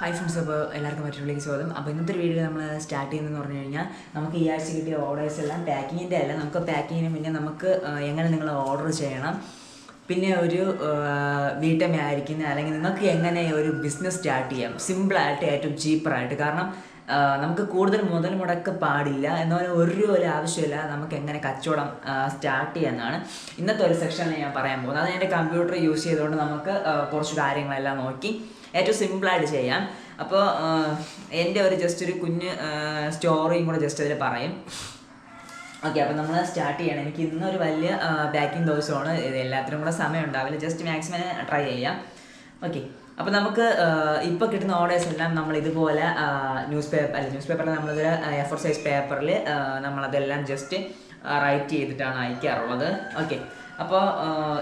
Hi friends അപ്പോൾ എല്ലാവർക്കും മറ്റൊരു സ്വാഗതം. അപ്പോൾ ഇന്നത്തെ വീഡിയോ നമ്മൾ സ്റ്റാർട്ട് ചെയ്യുന്നതെന്ന് പറഞ്ഞു കഴിഞ്ഞാൽ നമുക്ക് ഈ ആഴ്ച കിട്ടിയ ഓർഡേഴ്സ് എല്ലാം പാക്കിങ്ങിന്റെ അല്ല നമുക്ക് പാക്കിങ്ങിന് മുന്നേ നമുക്ക് എങ്ങനെ നിങ്ങൾ ഓർഡർ ചെയ്യണം പിന്നെ ഒരു വീട്ടമ്മ ആയിരിക്കുന്ന അല്ലെങ്കിൽ നിങ്ങൾക്ക് എങ്ങനെ ഒരു ബിസിനസ് സ്റ്റാർട്ട് ചെയ്യാം. സിമ്പിളായിട്ട് ഏറ്റവും ചീപ്പറായിട്ട് കാരണം നമുക്ക് കൂടുതൽ മുതൽ മുടക്ക് പാടില്ല. എന്നാൽ ഒരു രൂപ ആവശ്യമില്ല. നമുക്ക് എങ്ങനെ കച്ചവടം സ്റ്റാർട്ട് ചെയ്യാമെന്നാണ് ഇന്നത്തെ ഒരു സെക്ഷനിൽ ഞാൻ പറയാൻ പോകുന്നത്. അത് എന്റെ കമ്പ്യൂട്ടർ യൂസ് ചെയ്തുകൊണ്ട് നമുക്ക് കുറച്ച് കാര്യങ്ങളെല്ലാം നോക്കി ഏറ്റവും സിമ്പിളായിട്ട് ചെയ്യാം. അപ്പോൾ എന്റെ ഒരു ജസ്റ്റ് ഒരു കുഞ്ഞ് സ്റ്റോറിയും കൂടെ ജസ്റ്റ് അതിൽ പറയും. ഓക്കെ അപ്പോൾ നമ്മൾ സ്റ്റാർട്ട് ചെയ്യണം. എനിക്ക് ഇന്നൊരു വലിയ ബാക്കിംഗ് ദിവസമാണ് ഇത് എല്ലാത്തിനും കൂടെ സമയം ഉണ്ടാവില്ല. ജസ്റ്റ് മാക്സിമം ട്രൈ ചെയ്യാം. ഓക്കെ അപ്പോൾ നമുക്ക് ഇപ്പോൾ കിട്ടുന്ന ഓർഡേഴ്സ് എല്ലാം നമ്മൾ ഇതുപോലെ ന്യൂസ് പേപ്പർ അല്ല ന്യൂസ് പേപ്പറിൽ നമ്മളിതൊരു എഫർ സൈസ് പേപ്പറിൽ നമ്മളതെല്ലാം ജസ്റ്റ് റൈറ്റ് ചെയ്തിട്ടാണ് അയക്കാറുള്ളത്. ഓക്കെ അപ്പോൾ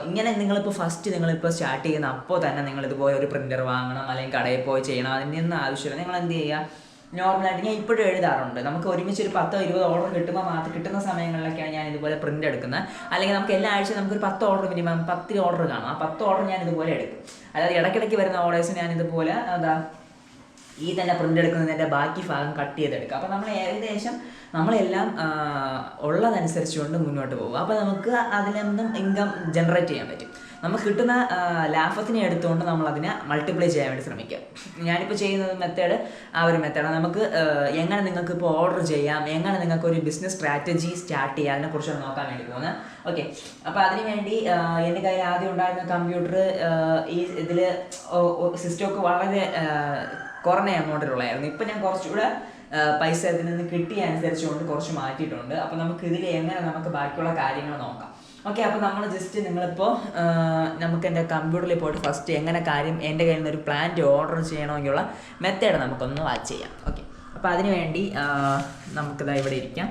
ഇങ്ങനെ നിങ്ങളിപ്പോൾ ഫസ്റ്റ് നിങ്ങളിപ്പോൾ സ്റ്റാർട്ട് ചെയ്യുന്ന അപ്പോൾ തന്നെ നിങ്ങൾ ഇതുപോലെ ഒരു പ്രിന്റർ വാങ്ങണം അല്ലെങ്കിൽ കടയിൽ പോയി ചെയ്യണം അതിനൊന്നും ആവശ്യമില്ല. നിങ്ങൾ എന്ത് ചെയ്യുക നോർമലായിട്ട് ഞാൻ ഇപ്പോഴും എഴുതാറുണ്ട്. നമുക്ക് ഒരുമിച്ച് ഒരു പത്തോ ഇരുപതോ ഓർഡർ കിട്ടുമ്പോൾ മാത്രം കിട്ടുന്ന സമയങ്ങളിലൊക്കെയാണ് ഞാൻ ഇതുപോലെ പ്രിന്റ് എടുക്കുന്നത്. അല്ലെങ്കിൽ നമുക്ക് എല്ലാ ആഴ്ചയും നമുക്കൊരു പത്ത് ഓർഡർ മിനിമം പത്ത് ഓർഡർ കാണും. ആ പത്ത് ഓർഡർ ഞാൻ ഇതുപോലെ എടുക്കും. അതായത് ഇടയ്ക്കിടയ്ക്ക് വരുന്ന ഓർഡേഴ്സ് ഞാൻ ഇതുപോലെ എന്താ ഈ തന്നെ പ്രിന്റ് എടുക്കുന്നതിന്റെ ബാക്കി ഭാഗം കട്ട് ചെയ്തെടുക്കുക. അപ്പോൾ നമ്മൾ ഏകദേശം നമ്മളെല്ലാം ഉള്ളതനുസരിച്ചുകൊണ്ട് മുന്നോട്ട് പോകും അപ്പോൾ നമുക്ക് അതിൽ നിന്നും ഇൻകം ജനറേറ്റ് ചെയ്യാൻ പറ്റും. നമുക്ക് കിട്ടുന്ന ലാഫത്തിനെ എടുത്തുകൊണ്ട് നമ്മൾ അതിനെ മൾട്ടിപ്ലൈ ചെയ്യാൻ വേണ്ടി ശ്രമിക്കുക ഞാനിപ്പോൾ ചെയ്യുന്നത് മെത്തേഡ് ആ ഒരു മെത്തേഡാണ് നമുക്ക് എങ്ങനെ നിങ്ങൾക്ക് ഇപ്പോൾ ഓർഡർ ചെയ്യാം എങ്ങനെ നിങ്ങൾക്ക് ഒരു ബിസിനസ് സ്ട്രാറ്റജി സ്റ്റാർട്ട് ചെയ്യാം അതിനെക്കുറിച്ചാണ് നോക്കാൻ വേണ്ടി പോകുന്നത്. ഓക്കെ അപ്പോൾ അതിനുവേണ്ടി എന്റെ കയ്യിൽ ആദ്യം ഉണ്ടായിരുന്ന കമ്പ്യൂട്ടർ ഈ ഇതിൽ സിസ്റ്റമൊക്കെ വളരെ കുറഞ്ഞ എമൗണ്ടിലുള്ളതായിരുന്നു ഇപ്പം ഞാൻ കുറച്ചുകൂടെ പൈസ ഇതിൽ നിന്ന് കിട്ടിയ അനുസരിച്ചുകൊണ്ട് കുറച്ച് മാറ്റിയിട്ടുണ്ട്. അപ്പോൾ നമുക്ക് ഇതിൽ എങ്ങനെ നമുക്ക് ബാക്കിയുള്ള കാര്യങ്ങൾ നോക്കാം. ഓക്കെ അപ്പോൾ നമ്മൾ ജസ്റ്റ് നിങ്ങളിപ്പോൾ നമുക്ക് എന്റെ കമ്പ്യൂട്ടറിൽ പോയിട്ട് ഫസ്റ്റ് എങ്ങനെ കാര്യം എന്റെ കയ്യിൽ നിന്ന് ഒരു പ്ലാന്റ് ഓർഡർ ചെയ്യണമെങ്കിലുള്ള മെത്തേഡ് നമുക്കൊന്ന് വാച്ച് ചെയ്യാം. ഓക്കെ അപ്പോൾ അതിന് വേണ്ടി ആ, നമുക്കിതാ ഇവിടെ ഇരിക്കാം.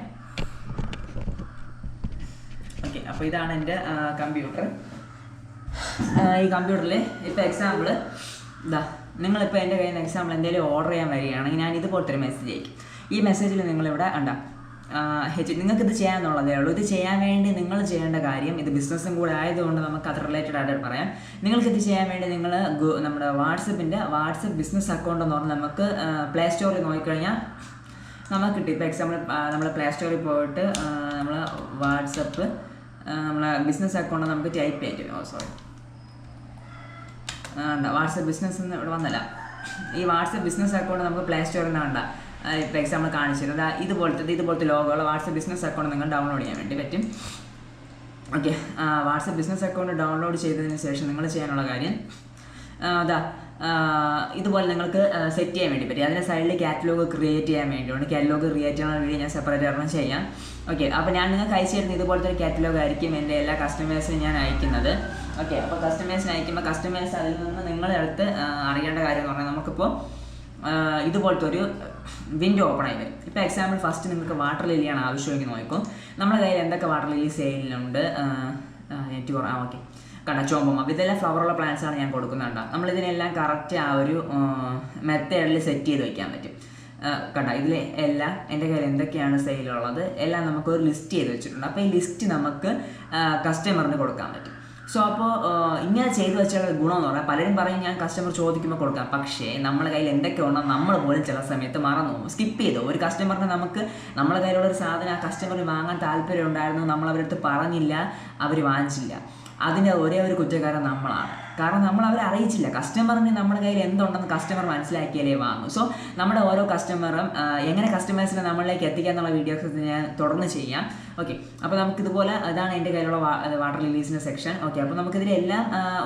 ഓക്കെ അപ്പോൾ ഇതാണ് എന്റെ കമ്പ്യൂട്ടർ ഈ കമ്പ്യൂട്ടറിൽ ഇപ്പോൾ എക്സാമ്പിൾ ഇതാ നിങ്ങളിപ്പോൾ എന്റെ കയ്യിൽ നിന്ന് എക്സാമ്പിൾ എന്തെങ്കിലും ഓർഡർ ചെയ്യാൻ വരികയാണെങ്കിൽ ഞാൻ ഇതുപോലത്തെ ഒരു മെസ്സേജ് അയക്കും. ഈ മെസ്സേജിൽ നിങ്ങളിവിടെ ഉണ്ടാ നിങ്ങൾക്ക് ഇത് ചെയ്യാന്നുള്ളതേ ഉള്ളൂ. ഇത് ചെയ്യാൻ വേണ്ടി നിങ്ങൾ ചെയ്യേണ്ട കാര്യം ഇത് ബിസിനസ്സും കൂടെ ആയതുകൊണ്ട് നമുക്ക് അത് റിലേറ്റഡ് ആയിട്ട് പറയാം. നിങ്ങൾക്ക് ഇത് ചെയ്യാൻ വേണ്ടി നിങ്ങൾ നമ്മുടെ വാട്സപ്പിന്റെ വാട്സപ്പ് ബിസിനസ് അക്കൗണ്ട് എന്ന് പറഞ്ഞാൽ നമുക്ക് പ്ലേ സ്റ്റോറിൽ നോക്കിക്കഴിഞ്ഞാൽ നമുക്ക് കിട്ടും. ഇപ്പോൾ എക്സാമ്പിൾ നമ്മൾ പ്ലേ സ്റ്റോറിൽ പോയിട്ട് നമ്മൾ വാട്സപ്പ് നമ്മളെ ബിസിനസ് അക്കൗണ്ട് നമുക്ക് ടൈപ്പ് ചെയ്യാൻ ഓ സോറി. വാട്സപ്പ് ബിസിനസ് എന്ന് ഇവിടെ വന്നല്ല. ഈ വാട്സപ്പ് ബിസിനസ് അക്കൗണ്ട് നമുക്ക് പ്ലേ സ്റ്റോറിൽ നിന്നാണ് ഇപ്പോൾ എക്സാമ്പിൾ കാണിച്ചിരുന്നത് ഇതുപോലത്തെ ഇതുപോലത്തെ ലോഗോകൾ വാട്സപ്പ് ബിസിനസ് അക്കൗണ്ട് നിങ്ങൾ ഡൗൺലോഡ് ചെയ്യാൻ വേണ്ടി പറ്റും. Okay WhatsApp business account download ചെയ്തതിന് ശേഷം നിങ്ങൾ ചെയ്യാനുള്ള കാര്യം അതാ ഇതുപോലെ നിങ്ങൾക്ക് സെറ്റ് ചെയ്യാൻ വേണ്ടി പറ്റും. അതിന്റെ സൈഡിൽ കാറ്റലോഗ് ക്രിയേറ്റ് ചെയ്യാൻ വേണ്ടിയുണ്ട്. കാറ്റലോഗ് ക്രിയേറ്റ് ചെയ്യുന്ന വീഡിയോ ഞാൻ സെപ്പറേറ്റ് ഒരെണ്ണം ചെയ്യാം. ഓക്കെ അപ്പോൾ ഞാൻ നിങ്ങൾക്ക് അയച്ചു തരുന്ന ഇതുപോലത്തെ ഒരു കാറ്റലോഗ് ആയിരിക്കും എന്റെ എല്ലാ കസ്റ്റമേഴ്സിനും ഞാൻ അയക്കുന്നത്. ഓക്കെ അപ്പോൾ കസ്റ്റമേഴ്സിന് അയക്കുമ്പോൾ കസ്റ്റമേഴ്സ് അതിൽ നിന്ന് നിങ്ങളുടെ അടുത്ത് അറിയേണ്ട കാര്യം എന്ന് പറഞ്ഞാൽ നമുക്കിപ്പോൾ ഇതുപോലത്തെ ഒരു വിൻഡോ ഓപ്പൺ ആയി വരും. ഇപ്പോൾ എക്സാമ്പിൾ ഫസ്റ്റ് നിങ്ങൾക്ക് വാട്ടർ ലില്ലിയാണ് ആവശ്യമെങ്കിൽ നോക്കും. നമ്മുടെ കയ്യിൽ എന്തൊക്കെ വാട്ടർ ലില്ലി സെയിലിനുണ്ട് നെറ്റ് കുറ ആ ഓക്കെ കടച്ചോമ്പം ചോമ്പം അപ്പോൾ ഇതെല്ലാം ഫ്ലവറുള്ള പ്ലാന്റ്സ് ആണ് ഞാൻ കൊടുക്കുന്നുണ്ട്. നമ്മൾ ഇതിനെല്ലാം കറക്റ്റ് ആ ഒരു മെത്തേഡിൽ സെറ്റ് ചെയ്ത് വെക്കാൻ പറ്റും. കണ്ട ഇതിൽ എല്ലാം എന്റെ കയ്യിൽ എന്തൊക്കെയാണ് സെയിലുള്ളത് എല്ലാം നമുക്ക് ഒരു ലിസ്റ്റ് ചെയ്ത് വെച്ചിട്ടുണ്ട്. അപ്പോൾ ഈ ലിസ്റ്റ് നമുക്ക് കസ്റ്റമറിന് കൊടുക്കാൻ പറ്റും. സോ അപ്പോൾ ഇങ്ങനെ ചെയ്തു വെച്ചുള്ള ഗുണം എന്ന് പറഞ്ഞാൽ പലരും പറയും ഞാൻ കസ്റ്റമർ ചോദിക്കുമ്പോൾ കൊടുക്കാം. പക്ഷേ നമ്മുടെ കയ്യിൽ എന്തൊക്കെ ഉണ്ടോ നമ്മൾ പോലും ചില സമയത്ത് മറന്നു സ്കിപ്പ് ചെയ്തു. ഒരു കസ്റ്റമറിന് നമുക്ക് നമ്മുടെ കയ്യിലുള്ള ഒരു സാധനം ആ കസ്റ്റമറിന് വാങ്ങാൻ താല്പര്യം ഉണ്ടായിരുന്നു നമ്മൾ അവരടുത്ത് പറഞ്ഞില്ല അവർ വാങ്ങിച്ചില്ല. അതിന്റെ ഒരേ ഒരു കുറ്റക്കാരൻ നമ്മളാണ്. കാരണം നമ്മൾ അവരെ അറിയിച്ചില്ല. കസ്റ്റമറിന് നമ്മുടെ കയ്യിൽ എന്തുണ്ടെന്ന് കസ്റ്റമർ മനസ്സിലാക്കിയാലേ വാങ്ങും. സോ നമ്മുടെ ഓരോ കസ്റ്റമറും എങ്ങനെ കസ്റ്റമേഴ്സിനെ നമ്മളിലേക്ക് എത്തിക്കുക എന്നുള്ള വീഡിയോസ് ഞാൻ തുടർന്ന് ചെയ്യാം. ഓക്കെ അപ്പോൾ നമുക്കിതുപോലെ അതാണ് എന്റെ കയ്യിലുള്ള വാട്ടർ റിലീസിന്റെ സെക്ഷൻ ഓക്കെ അപ്പോൾ നമുക്കിതിലെല്ലാം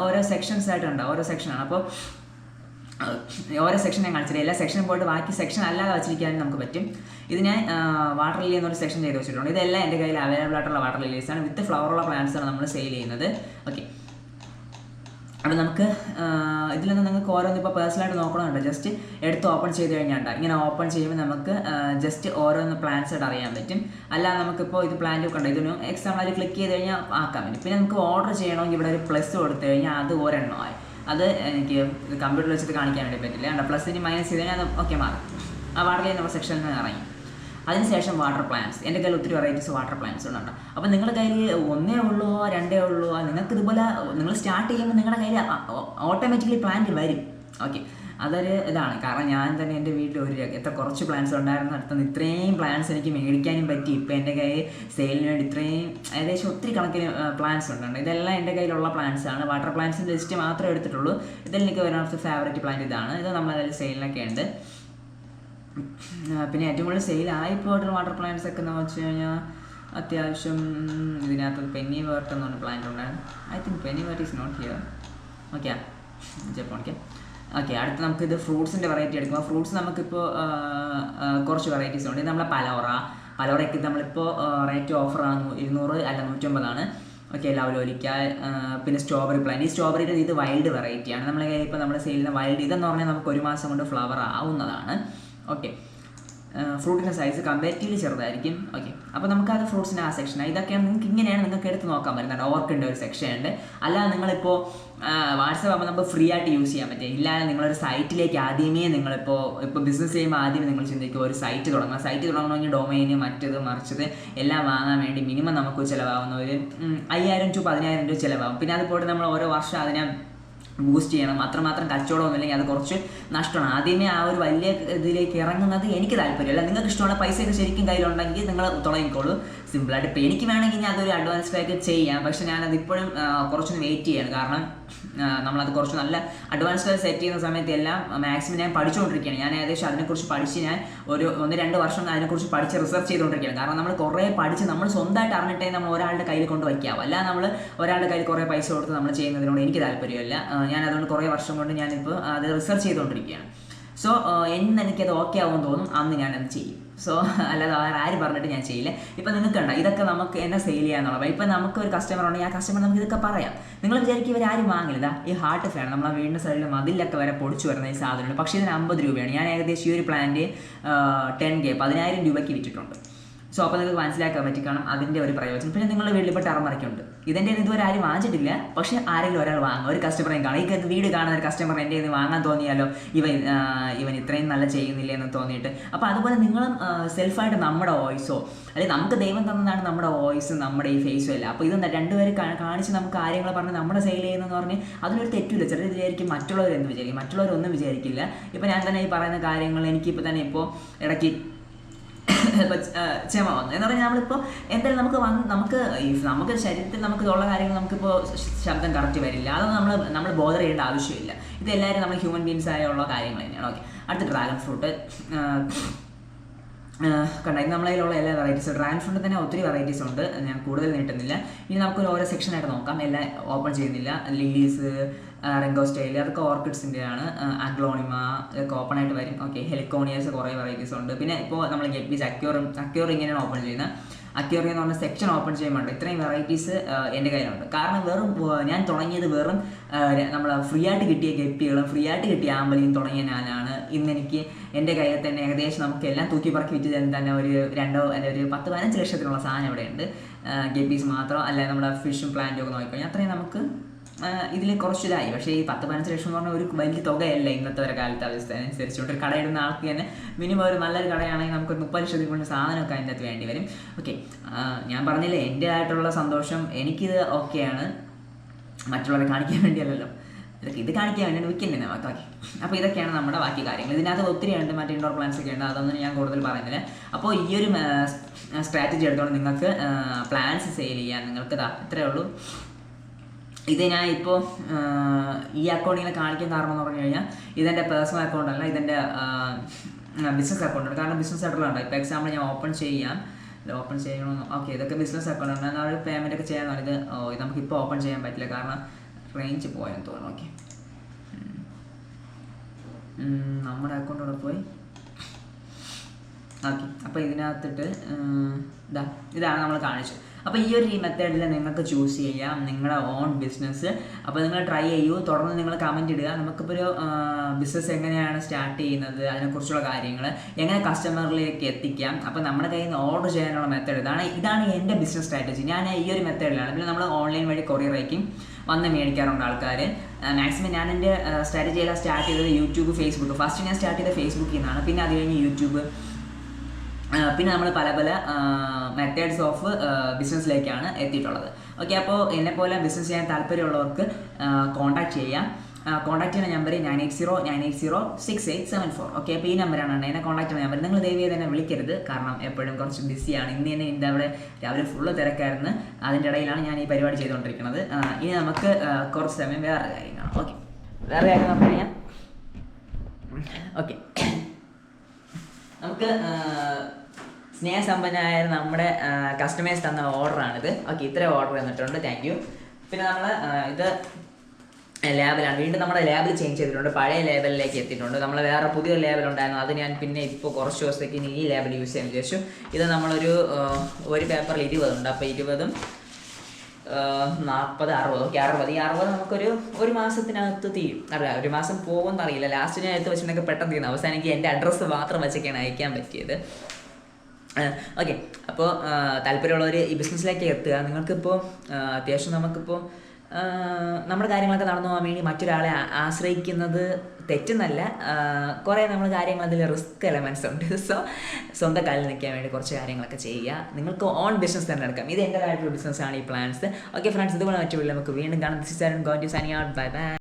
ഓരോ സെക്ഷൻസ് ആയിട്ടുണ്ട്. ഓരോ സെക്ഷനാണ് അപ്പോൾ ഓരോ സെക്ഷൻ ഞാൻ കാണിച്ചില്ല എല്ലാ സെക്ഷനും പോയിട്ട് ബാക്കി സെക്ഷൻ അല്ലാതെ വെച്ചിരിക്കാനും നമുക്ക് പറ്റും. ഇത് ഞാൻ വാട്ടർ ലില്ലി എന്നൊരു സെക്ഷൻ ചെയ്ത് വെച്ചിട്ടുണ്ട്. ഇതെല്ലാം എന്റെ കയ്യിൽ അവൈലബിൾ ആയിട്ടുള്ള വാട്ടർ ലില്ലീസ് ആണ്. വിത്ത് ഫ്ലവറുള്ള പ്ലാന്റ്സ് ആണ് നമ്മൾ സെയിൽ ചെയ്യുന്നത്. ഓക്കെ അപ്പോൾ നമുക്ക് ഇതിൽ നിന്ന് നിങ്ങൾക്ക് ഓരോന്ന് ഇപ്പോൾ പേഴ്സണലായിട്ട് നോക്കണമെന്നുണ്ട് ജസ്റ്റ് എടുത്ത് ഓപ്പൺ ചെയ്ത് കഴിഞ്ഞാൽ ഇങ്ങനെ ഓപ്പൺ ചെയ്യുമ്പോൾ നമുക്ക് ജസ്റ്റ് ഓരോന്ന് പ്ലാൻസ് ആയിട്ട് അറിയാൻ പറ്റും. അല്ലാതെ നമുക്കിപ്പോൾ ഇത് പ്ലാന്റ് ഒക്കെ ഉണ്ട് ഇതിന് എക്സാമ്പിൾ ക്ലിക്ക് ചെയ്ത് കഴിഞ്ഞാൽ ആക്കാൻ പറ്റും. പിന്നെ നമുക്ക് ഓർഡർ ചെയ്യണമെങ്കിൽ ഇവിടെ ഒരു പ്ലസ് കൊടുത്തു കഴിഞ്ഞാൽ അത് ഒരെണ്ണമായി. അത് എനിക്ക് കമ്പ്യൂട്ടറിൽ വെച്ചിട്ട് കാണിക്കാൻ വേണ്ടി പറ്റില്ല അല്ല പ്ലസ് ഇനി മൈനസ് ചെയ്ത് കഴിഞ്ഞാൽ അത് ഓക്കെ മാറും. ആ വാട്ടറിൽ നമ്മുടെ സെക്ഷനിൽ നിന്ന് ഇറങ്ങി. അതിനുശേഷം വാട്ടർ പ്ലാന്റ്സ് എന്റെ കയ്യിൽ ഒത്തിരി വെറൈറ്റീസ് വാട്ടർ പ്ലാന്റ്സ് ഉണ്ട് അപ്പോൾ നിങ്ങളുടെ കയ്യിൽ ഒന്നേ ഉള്ളൂ രണ്ടേ ഉള്ളൂ നിങ്ങൾക്ക് ഇതുപോലെ നിങ്ങൾ സ്റ്റാർട്ട് ചെയ്യുമ്പോൾ നിങ്ങളുടെ കയ്യിൽ ഓട്ടോമാറ്റിക്കലി പ്ലാന്റ് വരും. ഓക്കെ അതൊരു ഇതാണ്. കാരണം ഞാൻ തന്നെ എന്റെ വീട്ടിൽ ഒരു എത്ര കുറച്ച് പ്ലാൻസ് ഉണ്ടായിരുന്നു. അടുത്തുനിന്ന് ഇത്രയും പ്ലാൻസ് എനിക്ക് മേടിക്കാനും പറ്റി. ഇപ്പോൾ എന്റെ കയ്യിൽ സെയിലിന് വേണ്ടി ഇത്രയും ഏകദേശം ഒത്തിരി കണക്കിന് പ്ലാൻസ് ഉണ്ട് ഇതെല്ലാം എന്റെ കയ്യിലുള്ള പ്ലാൻസ് ആണ്. വാട്ടർ പ്ലാന്റ്സിന്റെ ജസ്റ്റ് മാത്രമേ എടുത്തിട്ടുള്ളൂ. ഇതിൽ എനിക്ക് വരുന്ന ഫേവറേറ്റ് പ്ലാന്റ് ഇതാണ്. ഇത് നമ്മളതിൽ സെയിലിനൊക്കെ ഉണ്ട്. പിന്നെ ഏറ്റവും കൂടുതൽ സെയിലായി പോയിട്ടുള്ള വാട്ടർ പ്ലാന്റ്സ് ഒക്കെ എന്ന് വെച്ച് കഴിഞ്ഞാൽ അത്യാവശ്യം ഇതിനകത്ത് പെന്നി വേർട്ട് എന്ന് പറഞ്ഞ പ്ലാന്റ് ഉണ്ടായിരുന്നു I think pennywort is not here okay Japan okay okay അടുത്ത് നമുക്ക് ഇത് ഫ്രൂട്ട്സിന്റെ വെറൈറ്റി എടുക്കുമ്പോൾ ഫ്രൂട്ട്സ് നമുക്കിപ്പോൾ കുറച്ച് വെറൈറ്റീസ് ഉണ്ട്. നമ്മളെ പലോറ. പലോറയ്ക്ക് നമ്മളിപ്പോൾ റേറ്റ് ഓഫർ ആണ്? ഇരുന്നൂറ് അല്ല നൂറ്റമ്പതാണ്. ഓക്കെ ലവലോലിക്ക പിന്നെ സ്ട്രോബെറി പ്ലാന്റ് ഈ സ്ട്രോബെറിയുടെ ഇത് വൈൽഡ് വെറൈറ്റിയാണ് നമ്മളെ കയ്യിൽ ഇപ്പോൾ നമ്മൾ സെയിലിന് വൈൽഡ് ഇതെന്ന് പറഞ്ഞാൽ നമുക്ക് ഒരു മാസം കൊണ്ട് ഫ്ലവർ ആവുന്നതാണ്. ഓക്കെ ഫ്രൂട്ടിന്റെ സൈസ് കമ്പാരിറ്റീവ്ലി ചെറുതായിരിക്കും. ഓക്കെ അപ്പോൾ നമുക്ക് അത് ഫ്രൂട്ട്സിന്റെ ആ. സെക്ഷൻ ഇതൊക്കെയാണ് നിങ്ങൾക്ക് ഇങ്ങനെയാണ് നിങ്ങൾക്ക് എടുത്ത് നോക്കാൻ പറ്റുന്നത് ഓർക്കിന്റെ ഒരു സെക്ഷൻ ഉണ്ട്. അല്ലാതെ നിങ്ങളിപ്പോൾ വാട്സപ്പ് ആകുമ്പോൾ നമുക്ക് ഫ്രീ ആയിട്ട് യൂസ് ചെയ്യാൻ പറ്റും. ഇല്ലാതെ നിങ്ങളൊരു സൈറ്റിലേക്ക് ആദ്യമേ നിങ്ങളിപ്പോൾ ഇപ്പോൾ ബിസിനസ് ചെയ്യുമ്പോൾ ആദ്യമേ നിങ്ങൾ ചിന്തിക്കുക ഒരു സൈറ്റ് തുടങ്ങണം. സൈറ്റ് തുടങ്ങണമെങ്കിൽ ഡൊമൈന് മറ്റത് മറിച്ചത് എല്ലാം വാങ്ങാൻ വേണ്ടി മിനിമം നമുക്ക് ചിലവാകുന്ന ഒരു അയ്യായിരം ടു പതിനായിരം രൂപ ചിലവാകും. പിന്നെ അതുപോലെ നമ്മൾ ഓരോ വർഷം അതിനെ ബൂസ്റ്റ് ചെയ്യണം. അത്രമാത്രം കച്ചവടമൊന്നും ഇല്ലെങ്കിൽ അത് കുറച്ച് നഷ്ടമാണ്. ആദ്യമേ ആ ഒരു വലിയ ഇതിലേക്ക് ഇറങ്ങുന്നത് എനിക്ക് താല്പര്യമില്ല. നിങ്ങൾക്ക് ഇഷ്ടമുള്ള പൈസയൊക്കെ ശരിക്കും കയ്യിലുണ്ടെങ്കിൽ നിങ്ങൾ തുടങ്ങിക്കോളൂ. സിമ്പിളായിട്ട് ഇപ്പോൾ എനിക്ക് വേണമെങ്കിൽ ഞാൻ അതൊരു അഡ്വാൻസ് പാക്ക് ചെയ്യാം. പക്ഷെ ഞാനത് ഇപ്പോഴും കുറച്ചൊന്ന് വെയിറ്റ് ചെയ്യണം. കാരണം നമ്മളത് കുറച്ച് നല്ല അഡ്വാൻസ് സെറ്റ് ചെയ്യുന്ന സമയത്ത് എല്ലാം മാക്സിമം ഞാൻ പഠിച്ചുകൊണ്ടിരിക്കുകയാണ് ഞാൻ ഏകദേശം അതിനെക്കുറിച്ച് പഠിച്ച് ഞാൻ ഒരു ഒന്ന് രണ്ട് വർഷം അതിനെക്കുറിച്ച് പഠിച്ച് റിസർച്ച് ചെയ്തുകൊണ്ടിരിക്കുകയാണ് കാരണം നമ്മൾ കുറേ പഠിച്ച് നമ്മൾ സ്വന്തമായിട്ട് അറിഞ്ഞിട്ടേ നമ്മൾ ഒരാളുടെ കയ്യിൽ കൊണ്ട് വയ്ക്കാവും അല്ല നമ്മൾ ഒരാളുടെ കയ്യിൽ കുറേ പൈസ കൊടുത്ത് നമ്മൾ ചെയ്യുന്നതിനോട് എനിക്ക് താല്പര്യമില്ല. ഞാൻ അതുകൊണ്ട് കുറേ വർഷം കൊണ്ട് ഞാനിപ്പോൾ അത് റിസർച്ച് ചെയ്തുകൊണ്ടിരിക്കുകയാണ് സോ എന്ന് എനിക്കത് ഓക്കെ ആവുമെന്ന് തോന്നും. അന്ന് ഞാനത് ചെയ്യും. സോ അല്ലാതെ വേറെ ആര് പറഞ്ഞിട്ട് ഞാൻ ചെയ്യില്ല. ഇപ്പം നിങ്ങൾക്ക് ഉണ്ടോ ഇതൊക്കെ നമുക്ക് എന്നെ സെയിൽ ചെയ്യാന്നുള്ളത്. ഇപ്പം നമുക്ക് ഒരു കസ്റ്റമർ ഉണ്ടെങ്കിൽ ആ കസ്റ്റമർ നമുക്ക് ഇതൊക്കെ പറയാം. നിങ്ങൾ വിചാരിക്കും ഇവർ ആരും വാങ്ങില്ല. ഈ ഹാർട്ട് ഫാൻ നമ്മളെ വീടിന്റെ സൈഡിൽ മതിലൊക്കെ വരെ പൊടിച്ചു വരുന്ന ഈ സാധനമുണ്ട്. പക്ഷേ ഇതിന് അമ്പത് രൂപയാണ്. ഞാൻ ഏകദേശം ഈ ഒരു പ്ലാന്റ് ടെൻ കെ പതിനായിരം രൂപയ്ക്ക് വിറ്റിട്ടുണ്ട്. സോ അപ്പോൾ നിങ്ങൾക്ക് മനസ്സിലാക്കാൻ പറ്റി കാണും അതിന്റെ ഒരു പ്രയോജനം? പിന്നെ നിങ്ങളുടെ വീട്ടിൽ ഇപ്പോൾ ടർമറിക്കുണ്ട് ഇതിന്റെ ഇതുവരെ ആരും വാങ്ങിച്ചിട്ടില്ല. പക്ഷേ ആരെങ്കിലും ഒരാൾ വാങ്ങും. ഒരു കസ്റ്റമറേയും കാണും. ഈ വീട് കാണുന്ന ഒരു കസ്റ്റമർ എന്റെ ഇത് വാങ്ങാൻ തോന്നിയാലോ? ഇവൻ ഇവൻ ഇത്രയും നല്ല ചെയ്യുന്നില്ല എന്ന് തോന്നിയിട്ട്. അപ്പോൾ അതുപോലെ നിങ്ങളും സെൽഫായിട്ട് നമ്മുടെ വോയിസോ അല്ലെങ്കിൽ നമുക്ക് ദൈവം തന്നതാണ് നമ്മുടെ വോയിസ് നമ്മുടെ ഈ ഫേസും എല്ലാം. അപ്പോൾ ഇത് രണ്ടുപേരും കാണിച്ച് നമുക്ക് കാര്യങ്ങൾ പറഞ്ഞ് നമ്മുടെ സെയിൽ ചെയ്യുന്നതെന്ന് പറഞ്ഞ് അതിനൊരു തെറ്റില്ല ചിലർ വിചാരിക്കും മറ്റുള്ളവരെന്ന് വിചാരിക്കും. മറ്റുള്ളവരൊന്നും വിചാരിക്കില്ല. ഇപ്പോൾ ഞാൻ തന്നെ ഈ പറയുന്ന കാര്യങ്ങൾ എനിക്കിപ്പോൾ തന്നെ ഇപ്പോൾ ഇടയ്ക്ക് ചെമ വന്നു. എന്ന് പറഞ്ഞാൽ നമ്മളിപ്പോൾ എന്തായാലും നമുക്ക് വന്ന് നമുക്ക് നമുക്ക് ശരീരത്തിൽ നമുക്ക് ഉള്ള കാര്യങ്ങൾ നമുക്കിപ്പോൾ ശബ്ദം കറക്റ്റ് വരില്ല. അതൊന്നും നമ്മൾ നമ്മൾ ബോധർ ചെയ്യേണ്ട ആവശ്യമില്ല. ഇത് എല്ലാവരും നമ്മൾ ഹ്യൂമൻ ബീങ്സ് ആയുള്ള കാര്യങ്ങൾ തന്നെയാണ്. ഓക്കെ അടുത്ത ഡ്രാഗൺ ഫ്രൂട്ട് കണ്ടായി നമ്മളതിലുള്ള എല്ലാ വെറൈറ്റീസും ഡ്രാഗൺ ഫ്രൂട്ടിൽ തന്നെ ഒത്തിരി വെറൈറ്റീസ് ഉണ്ട്. ഞാൻ കൂടുതൽ നീട്ടുന്നില്ല. ഇനി നമുക്കൊരു ഓരോ സെക്ഷനായിട്ട് നോക്കാം. എല്ലാം ഓപ്പൺ ചെയ്യുന്നില്ല. ലില്ലീസ് റെങ്കോ സ്റ്റൈൽ അതൊക്കെ ഓർക്കിഡ്സിന്റെയാണ് അഗ്ലോണിമ ഇതൊക്കെ ഓപ്പൺ ആയിട്ട് വരും. ഓക്കെ ഹെലിക്കോണിയസ് കുറേ വെറൈറ്റീസ് ഉണ്ട്. പിന്നെ ഇപ്പോൾ നമ്മൾ ഗപ്പീസ് അക്യൂറും അക്യൂർ ഇങ്ങനെയാണ് ഓപ്പൺ ചെയ്യുന്നത്. അക്യൂറി എന്ന് പറഞ്ഞ സെക്ഷൻ ഓപ്പൺ ചെയ്യുമ്പോൾ ഇത്രയും വെറൈറ്റീസ് എന്റെ കയ്യിലുണ്ട്. കാരണം വെറും ഞാൻ തുടങ്ങിയത് വെറും നമ്മൾ ഫ്രീ ആയിട്ട് കിട്ടിയ ഗപ്പികളും ഫ്രീ ആയിട്ട് കിട്ടിയ ആമ്പലിയും തുടങ്ങിയ ഞാനാണ്. ഇന്ന് എനിക്ക് എന്റെ കയ്യിൽ തന്നെ ഏകദേശം നമുക്ക് എല്ലാം തൂക്കി പറക്കി വിറ്റ് തന്നെ ഒരു രണ്ടോ അല്ലെ ഒരു പത്ത് പതിനഞ്ച് ലക്ഷത്തിനുള്ള സാധനം ഇവിടെയുണ്ട്. ഗപ്പീസ് മാത്രം അല്ലെങ്കിൽ നമ്മുടെ ഫിഷും പ്ലാന്റും ഒക്കെ നോക്കിക്കഴിഞ്ഞാൽ അത്രയും നമുക്ക് ഇതിൽ കുറച്ചിതായി. പക്ഷേ ഈ പത്ത് പതിനഞ്ച് ലക്ഷം എന്ന് പറഞ്ഞാൽ ഒരു വലിയ തുകയല്ല ഇന്നത്തെ ഒരു കാലത്തെ അവസ്ഥ അനുസരിച്ചുകൊണ്ട്. ഒരു കടയിടുന്ന ആൾക്ക് തന്നെ മിനിമം ഒരു നല്ലൊരു കടയാണെങ്കിൽ നമുക്ക് മുപ്പത് ലക്ഷത്തിൽ കൊണ്ട് സാധനമൊക്കെ അതിന്റെ അകത്ത് വേണ്ടി വരും. ഓക്കെ ഞാൻ പറഞ്ഞില്ലേ എന്റെ ആയിട്ടുള്ള സന്തോഷം എനിക്കിത് ഓക്കെയാണ് മറ്റുള്ളവരെ കാണിക്കാൻ വേണ്ടിയല്ലല്ലോ. ഇതൊക്കെ ഇത് കാണിക്കാൻ വേണ്ടിയാണ് വിൽക്കുന്നത് നമുക്ക് ഓക്കെ അപ്പോൾ ഇതൊക്കെയാണ് നമ്മുടെ ബാക്കി കാര്യങ്ങൾ. ഇതിനകത്ത് ഒത്തിരി ഉണ്ട്. മറ്റേ ഇൻഡോർ പ്ലാന്റ്സ് ഒക്കെ ഉണ്ട്. അതൊന്നും ഞാൻ കൂടുതൽ പറയുന്നില്ല. അപ്പോൾ ഈ ഒരു സ്ട്രാറ്റജി എടുത്തോണ്ട് നിങ്ങൾക്ക് പ്ലാന്റ്സ് സെയിൽ ചെയ്യാൻ നിങ്ങൾക്ക് ഇതാ ഇത്രയേ ഉള്ളൂ. ഇത് ഞാൻ ഇപ്പോൾ ഈ അക്കൗണ്ട് ഇങ്ങനെ കാണിക്കാൻ കാരണം എന്ന് പറഞ്ഞു കഴിഞ്ഞാൽ ഇതെന്റെ പേഴ്സണൽ അക്കൗണ്ട് അല്ല ഇതെന്റെ ബിസിനസ് അക്കൗണ്ടാണ് കാരണം ബിസിനസ് അക്കൗണ്ട് ഇപ്പോൾ എക്സാമ്പിൾ ഞാൻ ഓപ്പൺ ചെയ്യാം. ഓപ്പൺ ചെയ്യണമെന്ന് ഓക്കെ ഇതൊക്കെ ബിസിനസ് അക്കൗണ്ട് ആണ്. എന്നാൽ പേയ്മെന്റ് ഒക്കെ ചെയ്യാൻ ഇത് നമുക്ക് ഇപ്പോൾ ഓപ്പൺ ചെയ്യാൻ പറ്റില്ല. കാരണം റേഞ്ച് പോയെന്ന് തോന്നുന്നു. ഓക്കെ നമ്മുടെ അക്കൗണ്ട് അവിടെ പോയി? ഓക്കെ അപ്പോൾ ഇതിനകത്തിട്ട് ഇതാ ഇതാണ് നമ്മൾ കാണിച്ചത്. അപ്പോൾ ഈ ഒരു മെത്തേഡിൽ നിങ്ങൾക്ക് ചൂസ് ചെയ്യാം. നിങ്ങളുടെ ഓൺ ബിസിനസ് അപ്പോൾ നിങ്ങൾ ട്രൈ ചെയ്യൂ. തുടർന്ന് നിങ്ങൾ കമന്റ് ഇടുക. നമുക്കിപ്പോൾ ഒരു ബിസിനസ് എങ്ങനെയാണ് സ്റ്റാർട്ട് ചെയ്യുന്നത്? അതിനെക്കുറിച്ചുള്ള കാര്യങ്ങൾ എങ്ങനെ കസ്റ്റമറിലേക്ക് എത്തിക്കാം? അപ്പോൾ നമ്മുടെ കയ്യിൽ നിന്ന് ഓർഡർ ചെയ്യാനുള്ള മെത്തേഡ് ഇതാണ്. ഇതാണ് എന്റെ ബിസിനസ് സ്ട്രാറ്റജി ഞാൻ ഈ ഒരു മെത്തേഡിലാണ് പിന്നെ നമ്മൾ ഓൺലൈൻ വഴി കൊറിയർ അയക്കും വന്ന് മേടിക്കാറുണ്ട് ആൾക്കാർ മാക്സിമം ഞാൻ എന്റെ സ്ട്രാറ്റജി എല്ലാം സ്റ്റാർട്ട് ചെയ്തത് യൂട്യൂബ് ഫേസ്ബുക്ക് ഫസ്റ്റ് ഞാൻ സ്റ്റാർട്ട് ചെയ്തത് ഫേസ്ബുക്കിൽ നിന്നാണ് പിന്നെ അത് കഴിഞ്ഞ് യൂട്യൂബ് പിന്നെ നമ്മൾ പല പല മെത്തേഡ്സ് ഓഫ് ബിസിനസ്സിലേക്കാണ് എത്തിയിട്ടുള്ളത്. ഓക്കെ അപ്പോൾ എന്നെ പോലെ ബിസിനസ് ചെയ്യാൻ താല്പര്യമുള്ളവർക്ക് കോൺടാക്ട് ചെയ്യാം. കോൺടാക്ട് ചെയ്യുന്ന number nine eight zero nine eight zero six eight seven four okay അപ്പോൾ ഈ നമ്പറാണ് എന്നെ കോൺടാക്ട് ചെയ്യുന്ന നമ്പർ നിങ്ങൾ ദയവ് തന്നെ എന്നെ വിളിക്കരുത് കാരണം എപ്പോഴും കുറച്ച് ബിസിയാണ് ഇന്ന് തന്നെ എന്റെ അവിടെ രാവിലെ ഫുള്ള് തിരക്കായിരുന്നു. അതിന്റെ ഇടയിലാണ് ഞാൻ ഈ പരിപാടി ചെയ്തുകൊണ്ടിരിക്കുന്നത്. ഇനി നമുക്ക് കുറച്ച് സമയം വേറെ കാര്യം കാണാം. ഓക്കെ വേറെ കാര്യം നമുക്ക് കഴിഞ്ഞാൽ ഓക്കെ നമുക്ക് സ്നേഹസമ്പന്നനായ നമ്മുടെ കസ്റ്റമേഴ്സ് തന്ന ഓർഡറാണിത്. ഓക്കെ ഇത്രയും ഓർഡർ തന്നിട്ടുണ്ട്. താങ്ക് യു പിന്നെ നമ്മൾ ഇത് ലേബലാണ്. വീണ്ടും നമ്മുടെ ലേബൽ ചേഞ്ച് ചെയ്തിട്ടുണ്ട്. പഴയ ലേബലിലേക്ക് എത്തിയിട്ടുണ്ട്. നമ്മൾ വേറെ പുതിയ ലേബൽ ഉണ്ടായിരുന്നു. അത് ഞാൻ പിന്നെ ഇപ്പോൾ കുറച്ച് ദിവസത്തേക്ക് ഇനി ഈ ലേബൽ യൂസ് ചെയ്യാൻ വിചാരിച്ചു. ഇത് നമ്മളൊരു ഒരു പേപ്പറിൽ ഇരുപതുണ്ട്. അപ്പോൾ ഇരുപതും നാൽപ്പത് അറുപത്. ഓക്കെ അറുപത്. ഈ അറുപത് നമുക്കൊരു ഒരു മാസത്തിനകത്ത് തീരും. അറിയാം ഒരു മാസം പോകുമെന്ന് അറിയില്ല. ലാസ്റ്റ് ഞാൻ എടുത്ത് വെച്ചിട്ടുണ്ടെങ്കിൽ പെട്ടെന്ന് തീരുന്നു അവസാനം എനിക്ക് എന്റെ അഡ്രസ്സ് മാത്രം വെച്ചൊക്കെയാണ് അയക്കാൻ പറ്റിയത്. ഓക്കെ. അപ്പോൾ താല്പര്യമുള്ളവർ ഈ ബിസിനസ്സിലേക്ക് എത്തുക. നിങ്ങൾക്കിപ്പോൾ അത്യാവശ്യം നമുക്കിപ്പോൾ നമ്മുടെ കാര്യങ്ങളൊക്കെ നടന്നു പോകാൻ വേണ്ടി മറ്റൊരാളെ ആശ്രയിക്കുന്നത് തെറ്റെന്നല്ല. കുറേ നമ്മൾ കാര്യങ്ങൾ അതിൽ റിസ്ക് എലമെൻസ് ഉണ്ട്. സോ സ്വന്തം കാലിൽ നിൽക്കാൻ വേണ്ടി കുറച്ച് കാര്യങ്ങളൊക്കെ ചെയ്യുക. നിങ്ങൾക്ക് ഓൺ ബിസിനസ് തന്നെ എടുക്കാം. ഇത് എന്റെതായിട്ടുള്ള ബിസിനസ്സാണ് ഈ പ്ലാൻസ് ഓക്കെ ഫ്രണ്ട്സ് ഇതുപോലെ മറ്റുള്ള നമുക്ക് വീണ്ടും കാണാം. This going to signing out bye bye